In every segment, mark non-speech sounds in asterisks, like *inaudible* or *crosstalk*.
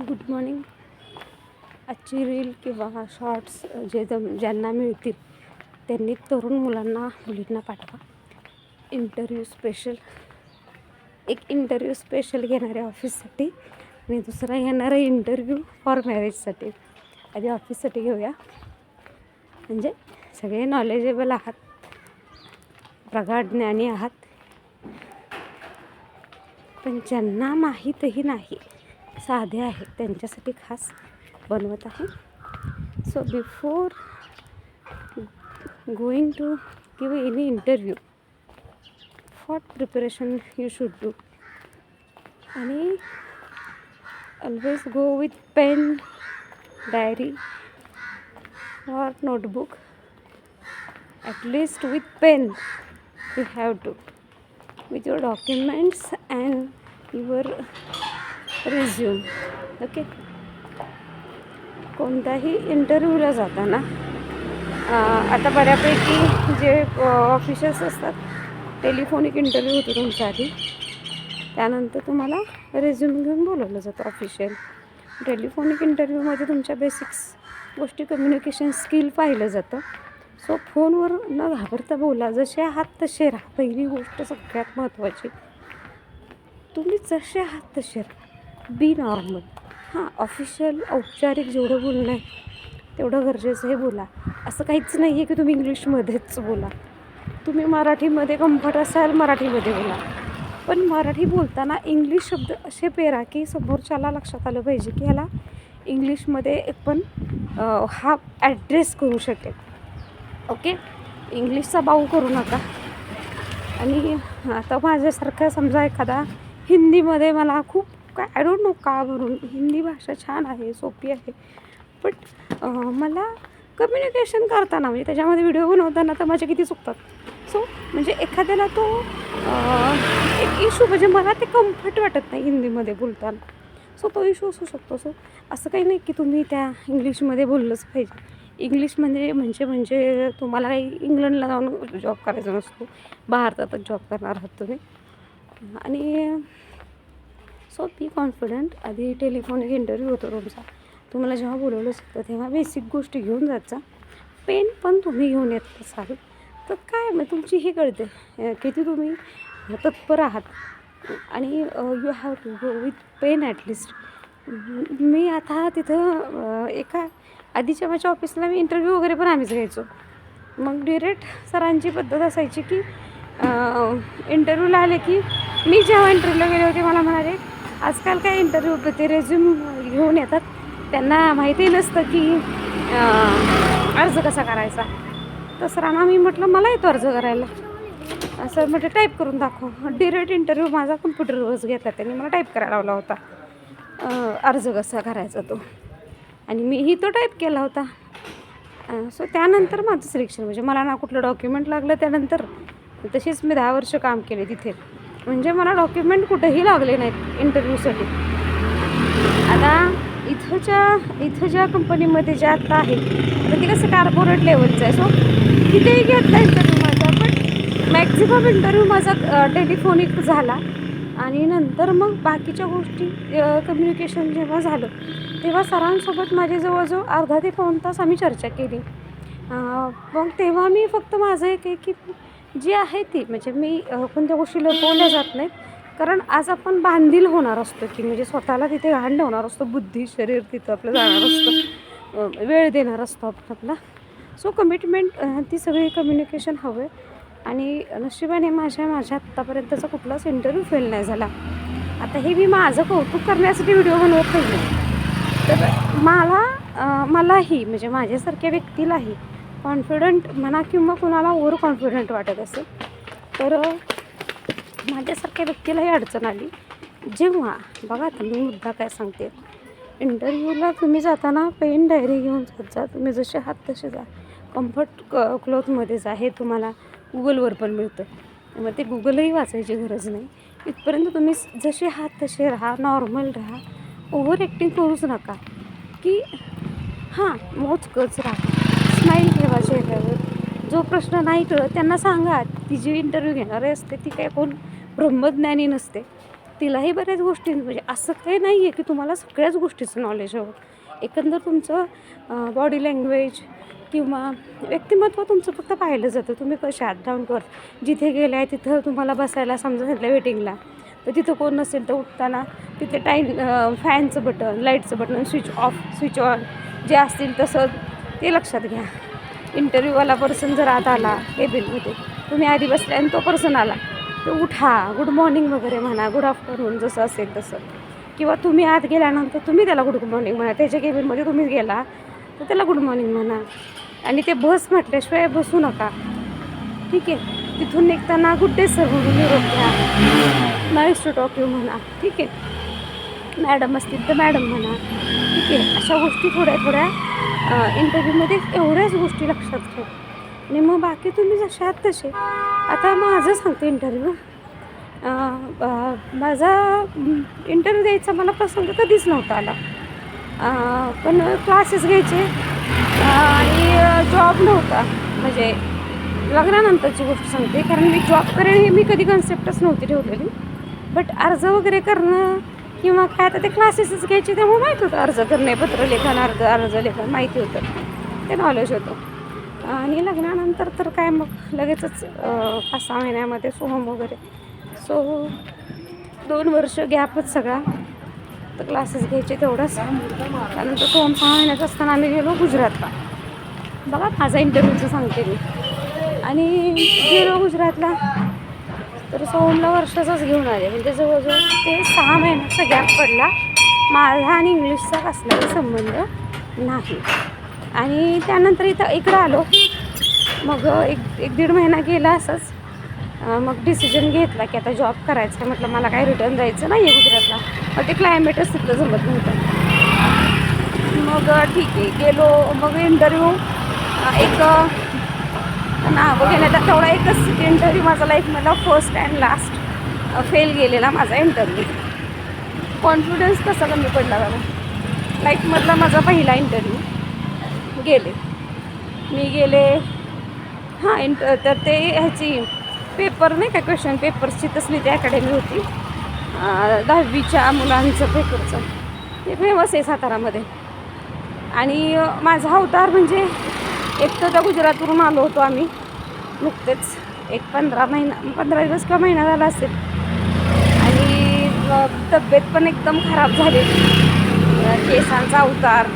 Good morning. आजची reel किंवा shorts जे जम ज्यांना मिळतील त्यांनी तरुण मुलांना मुलींना पाठवा. Interview special. एक इंटरव्ह्यू स्पेशल घेणाऱ्या ऑफिससाठी आणि दुसरा येणारा इंटरव्ह्यू फॉर मॅरेजसाठी. आधी ऑफिससाठी घेऊया. म्हणजे सगळे नॉलेजेबल आहात. प्रगाढ ज्ञानी आहात. पण ज्यांना माहीतही नाही साधे आहेत त्यांच्यासाठी खास बनवत आहे. So before going to give any interview what preparation you should do आणि always go with pen diary or notebook. At least with pen you have to. With your documents and your resume okay कोणत्याही इंटरव्ह्यूला जाताना आता बऱ्यापैकी जे officers असतात telephonic interview होतो तुमच्या आधी. त्यानंतर तुम्हाला रेझ्युम घेऊन बोलवलं जातं ऑफिशियल टेलिफोनिक इंटरव्ह्यूमध्ये तुमच्या बेसिक्स गोष्टी कम्युनिकेशन स्किल पाहिलं जातं. सो फोनवर न घाबरता बोला. जसे आहात तसे राहा. पहिली गोष्ट सगळ्यात महत्त्वाची तुम्ही जसे आहात तसे राहा. बी नॉर्मल. हां ऑफिशियल औपचारिक जेवढं बोलणं आहे तेवढं गरजेचं आहे बोला. असं काहीच नाही आहे की तुम्ही इंग्लिशमध्येच बोला. तुम्ही मराठीमध्ये कम्फर्ट असाल मराठीमध्ये बोला. पण मराठी बोलताना इंग्लिश शब्द असे पेरा की समोरच्याला लक्षात आलं पाहिजे की ह्याला इंग्लिशमध्ये पण हा ॲड्रेस करू शकेल. ओके? इंग्लिशचा बाऊ करू नका. आणि आता माझ्यासारखं समजा एखादा हिंदीमध्ये मला खूप काय आय डोंट नो का भरून हिंदी भाषा छान आहे सोपी आहे. बट मला कम्युनिकेशन करताना म्हणजे त्याच्यामध्ये व्हिडिओ बनवताना तर माझ्या किती चुकतात. सो म्हणजे एखाद्याला तो एक इशू म्हणजे मला ते कम्फर्ट वाटत नाही हिंदीमध्ये बोलताना. सो तो इशू असू शकतो. सो असं काही नाही की तुम्ही त्या इंग्लिशमध्ये बोललंच पाहिजे. इंग्लिश म्हणजे म्हणजे म्हणजे तुम्हाला काही इंग्लंडला जाऊन जॉब करायचा नसतो. भारतातच जॉब करणार आहात तुम्ही. आणि सो बी कॉन्फिडंट आधी टेलिफोनिक इंटरव्ह्यू होतो तुमचा. तुम्हाला जेव्हा बोलवलं असतं तेव्हा बेसिक गोष्टी घेऊन जायचा. पेन पण तुम्ही घेऊन येत असाल. तर काय मग तुमची ही कळते. किती तुम्ही तत्पर आहात. आणि you have to go with pen at least मी आता तिथं एका आधीच्या माझ्या ऑफिसला मी इंटरव्ह्यू वगैरे पण आम्हीच घ्यायचो. मग डिरेक्ट सरांची पद्धत असायची की इंटरव्ह्यूला आले की मी जेव्हा इंटरव्ह्यूला गेले होते मला म्हणाले आजकाल काय इंटरव्ह्यू ते रेझ्युम घेऊन येतात. त्यांना माहिती नसतं की अर्ज कसा करायचा. तर सरांना मी म्हटलं मला येतो अर्ज करायला. असं म्हणजे म्हटलं टाईप करून दाखव. डिरेक्ट इंटरव्ह्यू माझा कम्प्युटरवरच घेतला त्यांनी. मला टाईप करायला लावला होता. अर्ज कसा करायचा तो. आणि मीही तो टाईप केला होता. सो त्यानंतर माझं सिलेक्शन म्हणजे मला ना कुठलं डॉक्युमेंट लागलं त्यानंतर. तशीच मी दहा वर्ष काम केले तिथे. म्हणजे मला डॉक्युमेंट कुठेही लागले नाहीत इंटरव्ह्यूसाठी आता इथंच्या इथं ज्या कंपनीमध्ये ज्या आत्ता आहे तर ती कसं कार्पोरेट लेवलचं आहे. सो तिथेही घेतला इंटरव्ह्यू माझा पण मॅक्झिमम इंटरव्ह्यू माझा टेलिफोनिक झाला. आणि नंतर मग बाकीच्या गोष्टी कम्युनिकेशन जेव्हा झालं तेव्हा सरांसोबत माझी जवळजवळ अर्धा ते पाऊन तास आम्ही चर्चा केली. मग तेव्हा मी फक्त माझं एक आहे की जी आहे ती. म्हणजे मी कोणत्या गोष्टी लपवल्या जात नाहीत. कारण आज आपण बांधील होणार असतो की म्हणजे स्वतःला तिथे घाण ठेवणार असतो बुद्धी शरीर तिथं आपलं जाणार असतं. वेळ देणार असतो आपण आपला. सो कमिटमेंट ती सगळी कम्युनिकेशन हवं आहे. आणि नशिबाने माझ्या माझ्या आत्तापर्यंतचा कुठलाच इंटरव्ह्यू फेल नाही झाला. आता हे मी माझं कौतुक करण्यासाठी व्हिडिओ बनवत नाही तर मला मलाही म्हणजे माझ्यासारख्या व्यक्तीलाही कॉन्फिडंट म्हणा किंवा कुणाला ओव्हर कॉन्फिडंट वाटत असेल तर माझ्यासारख्या व्यक्तीलाही अडचण आली. जेव्हा बघा आता मी मुद्दा काय सांगते. इंटरव्ह्यूला तुम्ही जाताना पेन डायरी घेऊन जात जा. तुम्ही जसे आहात तसे जा. कम्फर्ट क क्लॉथमध्ये जा. हे तुम्हाला गुगलवर पण मिळतं. मग ते गुगलही वाचायची गरज नाही. इथपर्यंत तुम्ही जसे आहात तसे राहा. नॉर्मल राहा. ओव्हर ॲक्टिंग करूच नका. की हां मोजकच राहा. नाही ठेवा चेहऱ्यावर. जो प्रश्न नाही कळत त्यांना सांगा. ती जी इंटरव्ह्यू घेणारे असते ती काय कोण ब्रह्मज्ञानी नसते. तिलाही बऱ्याच गोष्टी म्हणजे असं काही नाही आहे की तुम्हाला सगळ्याच गोष्टीचं नॉलेज हवं. एकंदर तुमचं बॉडी लँग्वेज किंवा व्यक्तिमत्व तुमचं फक्त पाहिलं जातं. तुम्ही कशा डाऊन कर. जिथे गेले आहे तिथं तुम्हाला बसायला समजा सांगितलं वेटिंगला तर तिथं कोण नसेल तर उठताना तिथे टाईम फॅनचं बटन लाईटचं button switch off switch on जे असतील तसं ते लक्षात घ्या. इंटरव्ह्यूवाला पर्सन जर आत आला केबिनमध्ये तुम्ही आधी बसल्या आणि तो पर्सन आला. तर उठा गुड मॉर्निंग वगैरे म्हणा गुड आफ्टरनून जसं असेल तसं. किंवा तुम्ही आत गेल्यानंतर तुम्ही त्याला गुड मॉर्निंग म्हणा. त्याच्या केबिनमध्ये तुम्ही गेला तर त्याला गुड मॉर्निंग म्हणा. आणि ते बस म्हटल्याशिवाय बसू नका. ठीक आहे? तिथून निघताना गुड डे सर म्हणून निरोप घ्या. नाईस टू टॉक यू म्हणा. ठीक आहे? मॅडम असतील तर मॅडम म्हणा. ठीक आहे? अशा गोष्टी थोड्या थोड्या इंटरव्ह्यूमध्ये एवढ्याच गोष्टी लक्षात ठेव. आणि मग बाकी तुम्ही जसे आहात तसे. आता माझं सांगते इंटरव्ह्यू माझा इंटरव्ह्यू द्यायचा मला प्रसंग कधीच नव्हता आला. पण क्लासेस घ्यायचे. आणि जॉब नव्हता. म्हणजे लग्नानंतरची गोष्ट सांगते. कारण मी जॉब करेन हे मी कधी कन्सेप्टच नव्हती ठेवलेली. बट अर्ज वगैरे करणं किंवा काय आता ते क्लासेसच घ्यायचे त्यामुळे माहीत होतं. अर्ज करणे पत्रलेखन अर्ज अर्ज लेखन माहिती होतं. ते नॉलेज होतं. आणि लग्नानंतर तर काय मग लगेचच पाच सहा महिन्यामध्ये सोहम वगैरे. सो दोन वर्ष गॅपच सगळा. तर क्लासेस घ्यायचे तेवढंच. त्यानंतर सोहम सहा महिन्याचा असताना आम्ही गेलो गुजरातला. बघा माझा इंटरव्ह्यूचं सांगते मी. आणि गेलो गुजरातला. तर सोहमला वर्षाचाच घेऊन आले. म्हणजे जवळजवळ ते सहा महिन्याचा गॅप पडला. माझा आणि इंग्लिशचा कसलाही संबंध नाही. आणि त्यानंतर इथं इकडं आलो. मग एक एक दीड महिना गेला असंच. मग डिसिजन घेतला की आता जॉब करायचा आहे म्हटलं मला काय रिटर्न जायचं नाही आहे गुजरातला. मग ते क्लायमेटच तिथलं जमत नव्हतं. मग ठीक आहे गेलो. मग इंटरव्ह्यू एक नावं घेण्याचा तेवढा एकच इंटरव्ह्यू माझा लाईफमधला फर्स्ट अँड लास्ट फेल गेलेला माझा इंटरव्ह्यू कॉन्फिडन्स कसा कमी पडला बाबा? लाईफमधला माझा पहिला इंटरव्ह्यू गेले. मी गेले. हां इंट तर ते ह्याची पेपर नाही का क्वेश्चन पेपर्सची तसली ती अकॅडमी होती. दहावीच्या मुलांचं पेपरचं ते फेमस आहे सातारामध्ये. आणि माझा अवतार म्हणजे एक तर त्या गुजरातवरून आलो होतो आम्ही. नुकतेच एक पंधरा महिना पंधरा दिवस किंवा महिना झाला असेल. आणि तब्येत पण एकदम खराब झाली. केसांचा अवतार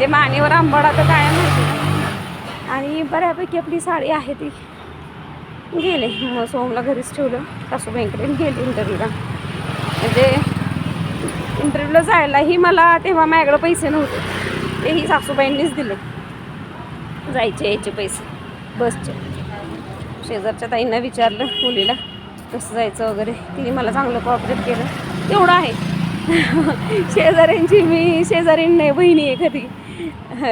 ते मानेवर आंबाडा तर काय माहिती. आणि बऱ्यापैकी आपली साडी आहे ती. गेले. मग सोमला घरीच ठेवलं. सासूबाईंकडे गेले इंटरव्ह्यूला म्हणजे इंटरव्ह्यूला जायलाही मला तेव्हा माझ्याकडं पैसे नव्हते. तेही सासूबाईंनीच दिले. जायचे यायचे पैसे बसचे. शेजारच्या ताईंना विचारलं मुलीला कसं जायचं वगैरे. तिने मला चांगलं कॉपरेट केलं. तेवढं आहे. *laughs* शेजाऱ्यांची मी शेजारीण नाही बहिणी आहे कधी.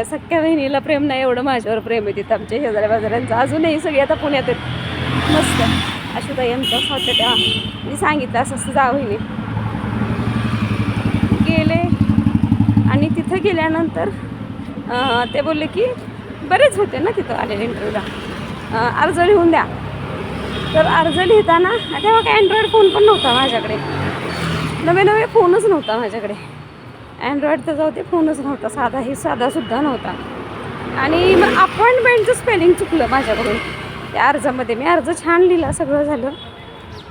सख्या बहिणीला प्रेम नाही एवढं माझ्यावर प्रेम आहे तिथं आमच्या शेजाऱ्या बाजाऱ्यांचं. अजूनही सगळी आता पुण्यात आहेत. मस्त. अशी ताई आमचं होतं त्या मी सांगितलं असं असं जा बहिणी. गेले. आणि तिथं गेल्यानंतर ते बोलले की बरेच होते ना तिथं आलेले इंटरव्ह्यूला अर्ज लिहून द्या. तर अर्ज लिहिताना तेव्हा काय अँड्रॉईड फोन पण नव्हता माझ्याकडे. नवे नवे फोनच नव्हता माझ्याकडे. अँड्रॉईड तर जाऊ ते फोनच नव्हता. साधाही साधासुद्धा नव्हता. आणि मग अपॉइंटमेंटचं स्पेलिंग चुकलं माझ्याकडून. त्या अर्जामध्ये मी अर्ज छान लिहिला सगळं झालं.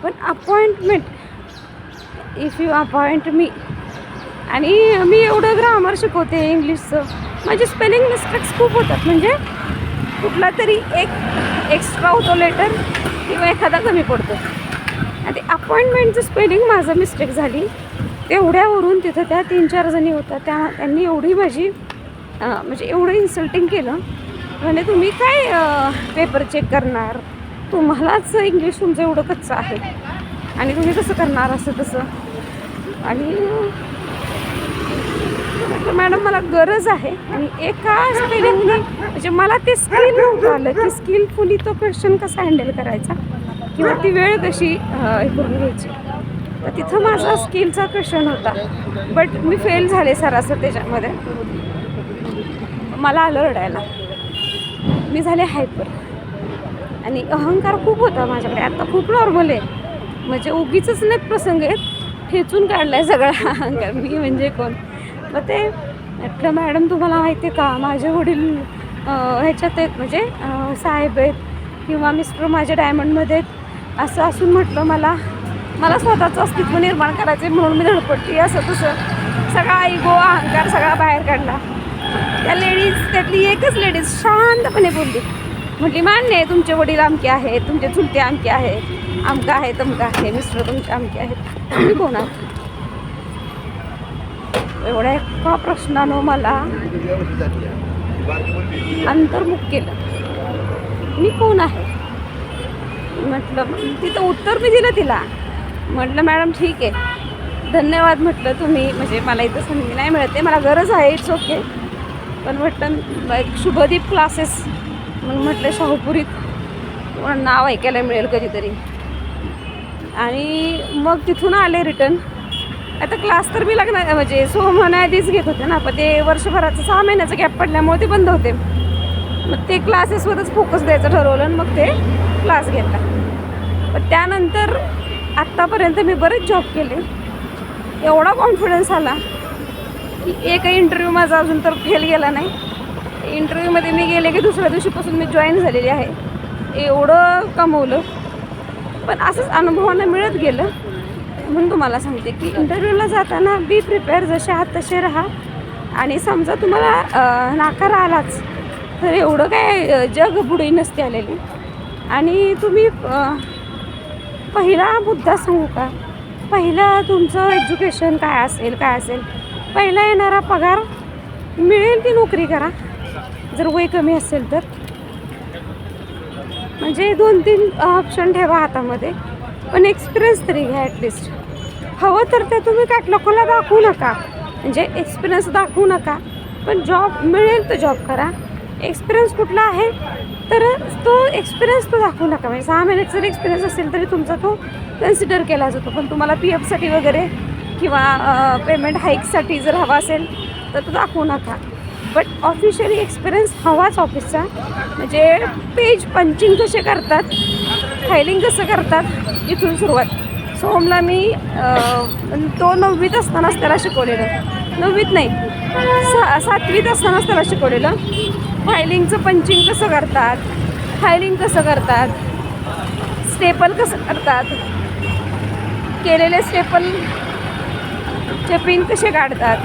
पण appointment if you appoint me आणि मी एवढं ग्रामर शिकवते इंग्लिशचं माझे स्पेलिंग मिस्टेक्स खूप होतात. म्हणजे कुठला तरी एक एक्स्ट्रा होतो लेटर किंवा एखादा कमी पडतो. आणि ते अपॉइंटमेंटचं स्पेलिंग माझं मिस्टेक झाली. तेवढ्यावरून तिथं त्या तीन चार जणी होत्या. त्या त्यांनी एवढी माझी म्हणजे एवढं इन्सल्टिंग केलं. म्हणजे तुम्ही काय पेपर चेक करणार? तुम्हालाच इंग्लिश तुमचं एवढं कच्चं आहे. आणि तुम्ही कसं करणार असं तसं? आणि म्हटलं मॅडम मला गरज आहे. आणि एका स्पेलिंगने म्हणजे मला ते स्किल नव्हतं आलं. की स्किलफुली तो क्वेश्चन कसा हँडल करायचा? किंवा ती वेळ कशी हे करून घ्यायची? तर तिथं माझा स्किलचा क्वेश्चन होता. बट मी फेल झाले सरासर त्याच्यामध्ये. मला आलं रडायला. मी झाले हायपर आणि अहंकार खूप होता माझ्याकडे. आता खूप नॉर्मल आहे. म्हणजे उगीच नाहीत प्रसंग आहेत. ठेचून काढला आहे सगळा कारण मी म्हणजे कोण? मग ते म्हटलं मॅडम तुम्हाला माहिती आहे का? माझे वडील ह्याच्यात आहेत म्हणजे साहेब आहेत किंवा मिस्टर माझ्या डायमंडमध्ये आहेत. असं असून म्हटलं मला मला स्वतःचं अस्तित्व निर्माण करायचं आहे म्हणून मी धडपडली असं तसं सगळा इगो अहंकार सगळा बाहेर काढला. त्या लेडीज त्यातली एकच लेडीज शांतपणे बोलली. म्हटली मान्य आहे तुमचे वडील आमके आहेत तुमचे चुलते आमके आहेत आमका आहे तमका आहे मिस्टर तुमचे आमके आहेत. तुम्ही कोण आहात एवढ्या एका प्रश्नानं मला. अंतर्मुख केलं. मी कोण आहे? म्हटलं तिथं उत्तर मी दिलं तिला. म्हटलं मॅडम ठीक आहे. धन्यवाद म्हटलं तुम्ही. म्हणजे मला इथं संधी नाही मिळते मला गरज आहे इट्स ओके पण म्हटलं एक शुभदीप क्लासेस म्हणून म्हटलं शाहूपुरीत नाव ऐकायला मिळेल कधीतरी. आणि मग तिथून आले रिटर्न आता क्लास तर मी लग्न म्हणजे सो आधीच घेत होते ना पण ते वर्षभराचं सहा महिन्याचं गॅप पडल्यामुळे ते बंद होते. मग ते क्लासेसवरच फोकस द्यायचं ठरवलं आणि मग ते क्लास घेतला. पण त्यानंतर आत्तापर्यंत मी बरेच जॉब केले. एवढा कॉन्फिडन्स आला की एकही इंटरव्ह्यू माझा अजून तर फेल गेला नाही. इंटरव्ह्यूमध्ये मी गेले की दुसऱ्या दिवशीपासून मी जॉईन झालेली आहे. एवढं कमवलं. पण असंच अनुभवानं मिळत गेलं. म्हणून तुम्हाला सांगते की इंटरव्ह्यूला जाताना बी प्रिपेअर जसे आहात तसे राहा. आणि समजा तुम्हाला नाकार आलाच तर एवढं काय जग बुडी नसते आलेली. आणि तुम्ही पहिला मुद्दा सांगू का? पहिलं तुमचं एज्युकेशन काय असेल काय असेल? पहिला येणारा पगार मिळेल ती नोकरी करा? जर वय कमी असेल तर. म्हणजे दोन तीन ऑप्शन ठेवा हातामध्ये. पण एक्सपिरियन्स तरी घ्या ॲटलिस्ट हवं तर ते तुम्ही कॅटलॉगला दाखवू नका. म्हणजे एक्सपिरियन्स दाखवू नका. पण जॉब मिळेल तो जॉब करा. एक्सपिरियन्स कुठला आहे तर तो एक्सपिरियन्स तो दाखवू नका. म्हणजे सहा महिन्याचा जरी एक्सपिरियन्स असेल तरी तुमचा तो कन्सिडर केला जातो. पण तुम्हाला पी एफसाठी वगैरे किंवा पेमेंट हाईकसाठी जर हवा असेल तर तो दाखवू नका. बट ऑफिशियली एक्सपिरियन्स हवाच ऑफिसचा म्हणजे पेज पंचिंग कसे करतात फायलिंग कसं करतात इथून सुरुवात. सोहमला मी तो नववीत असतानाच त्याला शिकवलेलं. नववीत नाही सा सातवीत असतानाच त्याला शिकवलेलं. फायलिंगचं पंचिंग कसं करतात फायलिंग कसं करतात स्टेपल कसं करतात केलेले स्टेपल चे पिन कसे काढतात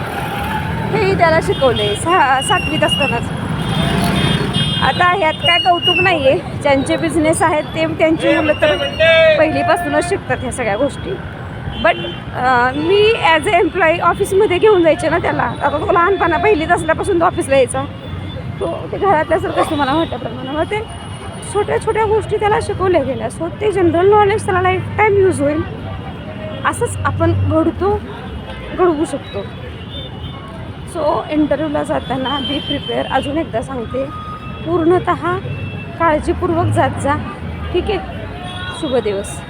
हेही त्याला शिकवले सहा सातवीत असतानाच. आता ह्यात काय कौतुक नाही आहे ज्यांचे बिझनेस आहेत ते त्यांची मुलं तर पहिलीपासूनच शिकतात ह्या सगळ्या गोष्टी. बट मी ॲज अ एम्प्लॉई ऑफिसमध्ये घेऊन जायचे ना त्याला. आता तो लहानपणा पहिलीत असल्यापासून तो ऑफिसला यायचा. तो ते घरातल्यासारखंच तुम्हाला वाटल्याप्रमाणे मग ते छोट्या छोट्या गोष्टी त्याला शिकवल्या गेल्या. सो ते जनरल नॉलेज त्याला लाईफ टाईम यूज होईल. असंच आपण घडतो घडवू शकतो. सो इंटरव्ह्यूला जाताना बी प्रिपेअर अजून एकदा सांगते. पूर्णत काळजीपूर्वक जात जा. ठीक आहे? शुभ दिवस.